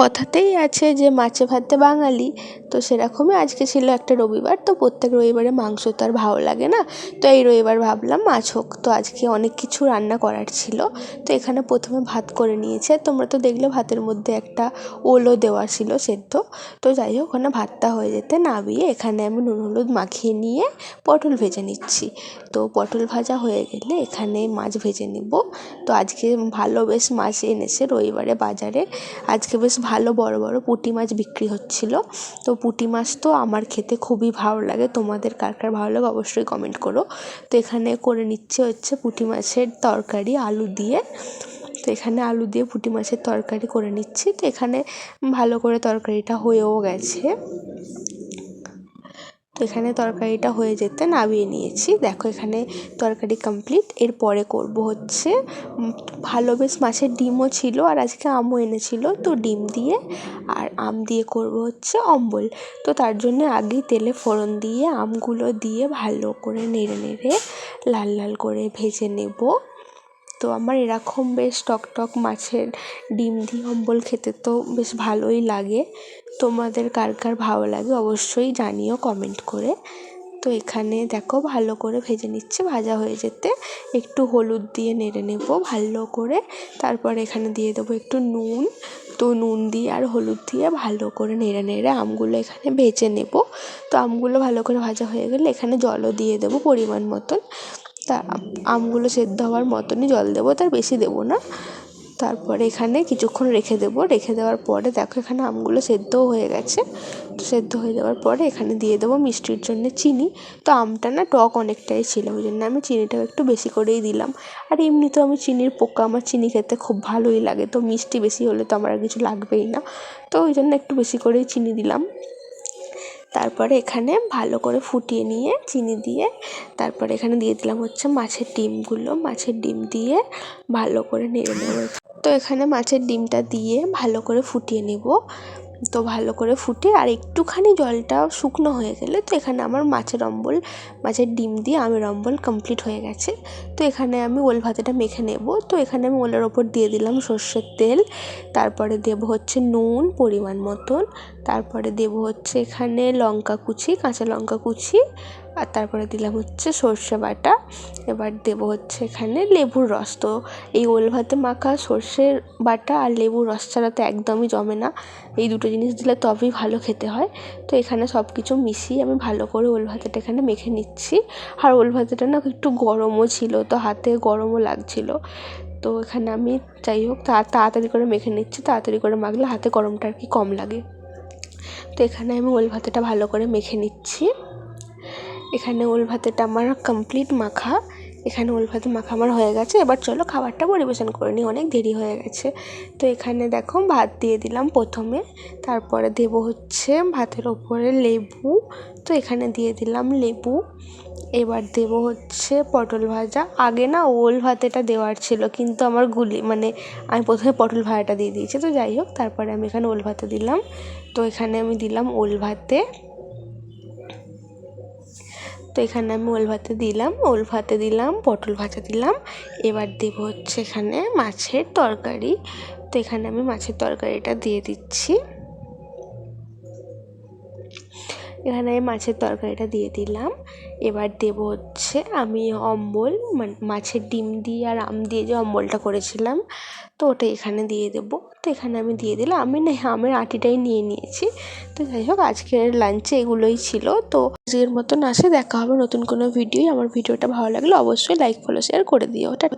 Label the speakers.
Speaker 1: কথাতেই আছে যে মাছে ভাতে বাঙালি। তো সেরকমই আজকে ছিল একটা রবিবার, তো প্রত্যেক রবিবারে মাংস তো আর ভালো লাগে না। তো এই রবিবার ভাবলাম মাছ হোক। তো আজকে অনেক কিছু রান্না করার ছিল। তো এখানে প্রথমে ভাত করে নিয়েছে। তোমরা তো দেখলে ভাতের মধ্যে একটা ওলও দেওয়া ছিল সেদ্ধ। তো যাই হোক, ওখানে ভাতটা হয়ে যেতে নামিয়ে এখানে আমি নুন, হলুদ মাখিয়ে নিয়ে পটল ভেজে নিচ্ছি। তো পটল ভাজা হয়ে গেলে এখানে মাছ ভেজে নেব। তো আজকে ভালো বেশ মাছ এনেছে রবিবারে বাজারে। আজকে বেশ ভালো বড় বড় পুঁটি মাছ বিক্রি হচ্ছিল। তো পুঁটি মাছ তো আমার খেতে খুবই ভালো লাগে। তোমাদের কার কার ভালো লাগে অবশ্যই কমেন্ট করো। তো এখানে করে নিচ্ছে হচ্ছে পুঁটি মাছের তরকারি, আলু দিয়ে। তো এখানে আলু দিয়ে পুঁটি মাছের তরকারি করে নিচ্ছি। তো এখানে ভালো করে তরকারিটা হয়েও গেছে। তো এখানে তরকারিটা হয়ে যেতে নামিয়ে নিয়েছি। দেখো এখানে তরকারি কমপ্লিট এরপরে করব হচ্ছে ভালো বেশ মাছের ডিমও ছিল আর আজকে আমও এনেছিল, তো ডিম দিয়ে আর আম দিয়ে করব হচ্ছে অম্বল। তো তার জন্য আগেই তেলে ফোড়ন দিয়ে, আমগুলো দিয়ে ভালো করে নেড়ে নেড়ে লাল লাল করে ভেজে নেব। তো আমার এরকম বেশ টক টক মাছের ডিম দিয়ে অম্বল খেতে তো বেশ ভালোই লাগে। তোমাদের কার কার ভালো লাগে অবশ্যই জানিও কমেন্ট করে। তো এখানে দেখো ভালো করে ভেজে নিচ্ছে, ভাজা হয়ে যেতে একটু হলুদ দিয়ে নেড়ে নেব ভালো করে। তারপর এখানে দিয়ে দেবো একটু নুন। তো নুন দিয়ে আর হলুদ দিয়ে ভালো করে নেড়ে নেড়ে আমগুলো এখানে ভেজে নেব। তো আমগুলো ভালো করে ভাজা হয়ে গেলে এখানে জলও দিয়ে দেবো পরিমাণ মতন। তা আমগুলো সেদ্ধ হওয়ার মতনই জল দেবো, তার বেশি দেবো না। তারপরে এখানে কিছুক্ষণ রেখে দেবো, রেখে দেওয়ার পরে দেখো এখানে আমগুলো সেদ্ধও হয়ে গেছে। তো সেদ্ধ হয়ে যাওয়ার পরে এখানে দিয়ে দেবো মিষ্টির জন্য চিনি। তো আমটা না টক অনেকটাই ছিল ওই জন্য আমি চিনিটাও একটু বেশি করেই দিলাম। আর এমনিতেও আমি চিনির পোকা, আমার চিনি খেতে খুব ভালোই লাগে, তো মিষ্টি বেশি হলে তো আমার আর কিছু লাগবেই না। তো ওই জন্য একটু বেশি করেই চিনি দিলাম। তারপরে এখানে ভালো করে ফুটিয়ে নিয়ে, চিনি দিয়ে, তারপরে এখানে দিয়ে দিলাম হচ্ছে মাছের ডিমগুলো। মাছের ডিম দিয়ে ভালো করে নেড়ে নেব তো এখানে মাছের ডিমটা দিয়ে ভালো করে ফুটিয়ে নেব। তো ভালো করে ফুটে আর একটুখানি জলটা শুকনো হয়ে গেলে তো এখানে আমার মাছের অম্বল, মাছের ডিম দিয়ে আমের অম্বল কমপ্লিট হয়ে গেছে। তো এখানে আমি ওল ভাতেটা মেখে নেব। তো এখানে আমি ওলের ওপর দিয়ে দিলাম সর্ষের তেল। তারপরে দেব হচ্ছে নুন পরিমাণ মতন। তারপরে দেব হচ্ছে এখানে লঙ্কা কুচি, কাঁচা লঙ্কা কুচি আর তারপরে দিলাম হচ্ছে সর্ষে বাটা। এবার দেবো হচ্ছে এখানে লেবুর রস। তো এই ওল ভাতে মাখা সর্ষের বাটা আর লেবুর রস ছাড়া তো একদমই জমে না। এই দুটো জিনিস দিলে তবেই ভালো খেতে হয়। তো এখানে সব কিছু মিশিয়ে আমি ভালো করে ওল ভাতেটা এখানে মেখে নিচ্ছি। আর ওল ভাতেটা না একটু গরমও ছিল, তো হাতে গরমও লাগছিল। তো এখানে আমি যাই হোক তাড়াতাড়ি করে মেখে নিচ্ছি, তাড়াতাড়ি করে মাখলে হাতে গরমটা আর কি কম লাগে। তো এখানে আমি ওল ভাতেটা ভালো করে মেখে নিচ্ছি। এখানে ওল ভাতেটা আমার কমপ্লিট মাখা। এখানে ওল ভাতে মাখা আমার হয়ে গেছে। এবার চলো খাবারটা পরিবেশন করে নিই, অনেক দেরি হয়ে গেছে। তো এখানে দেখো ভাত দিয়ে দিলাম প্রথমে, তারপরে দেবো হচ্ছে ভাতের ওপরে লেবু। তো এখানে দিয়ে দিলাম লেবু। এবার দেব হচ্ছে পটল ভাজা। আগে না ওল ভাতেটা দেওয়ার ছিল, কিন্তু আমার গুলি মানে আমি প্রথমে পটল ভাজাটা দিয়ে দিয়েছি। তো যাই হোক, তারপরে আমি এখানে ওল ভাতে দিলাম। তো এখানে আমি দিলাম ওল ভাতে। তো এখানে আমি ওল ভাতে দিলাম, ওল ভাতে দিলাম, পটল ভাজা দিলাম। এবার দেব হচ্ছে এখানে মাছের তরকারি। তো এখানে আমি মাছের তরকারিটা দিয়ে দিচ্ছি। এখানে আমি মাছের তরকারিটা দিয়ে দিলাম। এবার দেবো হচ্ছে আমি অম্বল মানে মাছের ডিম দিয়ে আর আম দিয়ে যে অম্বলটা করেছিলাম, তো ওটা এখানে দিয়ে দেবো। তো এখানে আমি দিয়ে দিলাম, আমি না আমের আটিটাই নিয়ে নিয়েছি। তো যাই হোক, আজকের লাঞ্চে এগুলোই ছিল। তো আজকের মতন আসে, দেখা হবে নতুন কোনো ভিডিওই আমার ভিডিওটা ভালো লাগলে অবশ্যই লাইক ফলো শেয়ার করে দিও। টাটা।